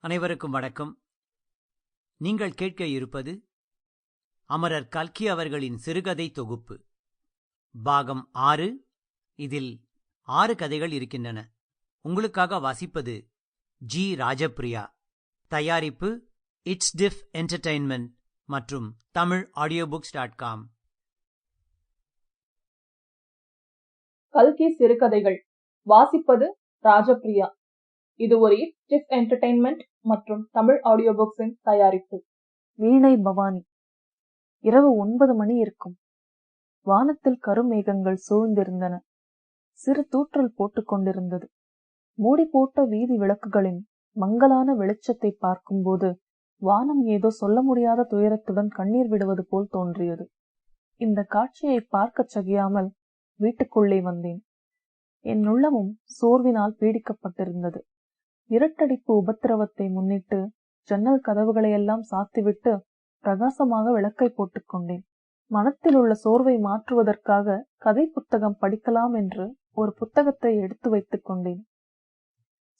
அனைவருக்கும் வணக்கம். நீங்கள் கேட்க இருப்பது அமரர் கல்கி அவர்களின் சிறுகதை தொகுப்பு. பாகம் ஆறு இதில் ஆறு கதைகள் இருக்கின்றன. உங்களுக்காக வாசிப்பது ஜி ராஜப்பிரியா. தயாரிப்பு இட்ஸ் டிஃப் என்டர்டெயின்மெண்ட் மற்றும் Tamil audio books dot com. கல்கி சிறுகதைகள். வாசிப்பது ராஜப்பிரியா. இது ஒரு டிஃப் என்டர்டைன்மெண்ட் மற்றும் தமிழ் ஆடியோ புக்ஸின் தயாரிப்பு. வீணை பவானி. இரவு ஒன்பது மணி இருக்கும். வானத்தில் கருமேகங்கள் சூழ்ந்திருந்தன. சிறு தூற்றல் போட்டுக் கொண்டிருந்தது. மூடி போட்ட வீதி விளக்குகளின் மங்கலான வெளிச்சத்தை பார்க்கும்போது வானம் ஏதோ சொல்ல முடியாத துயரத்துடன் கண்ணீர் விடுவது போல் தோன்றியது. இந்த காட்சியை பார்க்கச் சகியாமல் வீட்டுக்குள்ளே வந்தேன். என் உள்ளமும் சோர்வினால் பீடிக்கப்பட்டிருந்தது. இருட்டடிப்பு உபத்திரவத்தை முன்னிட்டு ஜன்னல் கதவுகளையெல்லாம் சாத்திவிட்டு பிரகாசமாக விளக்கை போட்டுக் கொண்டேன் மனத்தில் உள்ள சோர்வை மாற்றுவதற்காக கதை புத்தகம் படிக்கலாம் என்று ஒரு புத்தகத்தை எடுத்து வைத்துக் கொண்டேன்.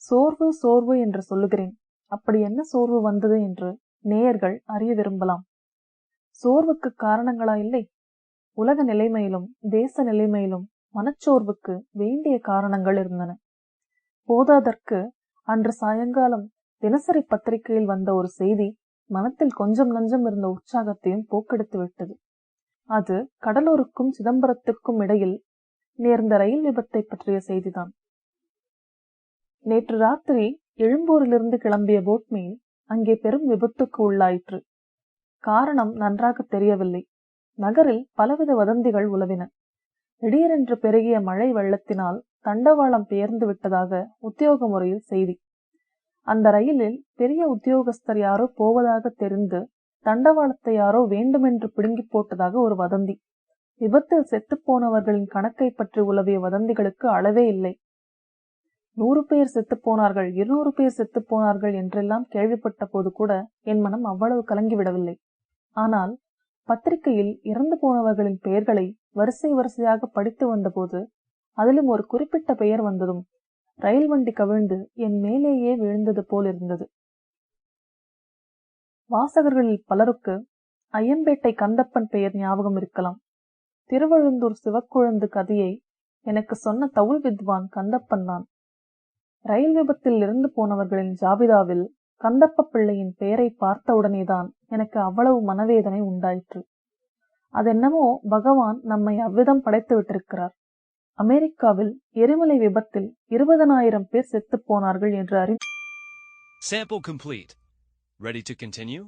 சோர்வு சோர்வு என்று சொல்லுகிறேன். அப்படி என்ன சோர்வு வந்தது என்று நேயர்கள் அறிய விரும்பலாம். சோர்வுக்கு காரணங்களா இல்லை? உலக நிலைமையிலும் தேச நிலைமையிலும் மனச்சோர்வுக்கு வேண்டிய காரணங்கள் இருந்தன. போதாதற்கு அன்று சாயங்காலம் தினசரி பத்திரிகையில் வந்த ஒரு செய்தி மனத்தில் கொஞ்சம் நஞ்சம் இருந்த உற்சாகத்தையும் போக்கெடுத்து விட்டது. அது கடலூருக்கும் சிதம்பரத்துக்கும் இடையில் நேர்ந்த ரயில் விபத்தை பற்றிய செய்திதான். நேற்று ராத்திரி எழும்பூரிலிருந்து கிளம்பிய போட்மீன் அங்கே பெரும் விபத்துக்கு உள்ளாயிற்று. காரணம் நன்றாக தெரியவில்லை. நகரில் பலவித வதந்திகள் உலவின. திடீரென்று பெருகிய மழை வெள்ளத்தினால் தண்டவாளம் பெயர்ந்து விட்டதாக உத்தியோக முறையில் செய்தி. அந்த ரயிலில் பெரிய உத்தியோகஸ்தர் யாரோ போவதாக தெரிந்து தண்டவாளத்தை யாரோ வேண்டுமென்று பிடுங்கி போட்டதாக ஒரு வதந்தி. விபத்தில் செத்துப்போனவர்களின் கணக்கை பற்றி உலவிய வதந்திகளுக்கு அளவே இல்லை. நூறு பேர் செத்துப் போனார்கள் இருநூறு பேர் செத்துப் போனார்கள் என்றெல்லாம் கேள்விப்பட்ட போது கூட என் மனம் அவ்வளவு கலங்கிவிடவில்லை ஆனால் பத்திரிகையில் இறந்து போனவர்களின் பெயர்களை வரிசை வரிசையாக படித்து வந்தபோது அதிலும் ஒரு குறிப்பிட்ட பெயர் வந்ததும் ரயில் வண்டி கவிழ்ந்து என் மேலேயே விழுந்தது போல் இருந்தது. வாசகர்களில் பலருக்கு ஐயம்பேட்டை கந்தப்பன் பெயர் ஞாபகம் இருக்கலாம். திருவழுந்தூர் சிவக்குழந்து கதையை எனக்கு சொன்ன தவுள் வித்வான் கந்தப்பன் தான். ரயில் விபத்தில் இருந்து போனவர்களின் ஜாபிதாவில் கந்தப்ப பிள்ளையின் பெயரை பார்த்தவுடனேதான் எனக்கு அவ்வளவு மனவேதனை உண்டாயிற்று. அதென்னமோ பகவான் நம்மை அவ்விதம் படைத்து விட்டிருக்கிறார் அமெரிக்காவில் எரிமலை விபத்தில் இருபதனாயிரம் பேர் செத்துப் போனார்கள் என்று அறிந்து Sample complete. Ready to continue?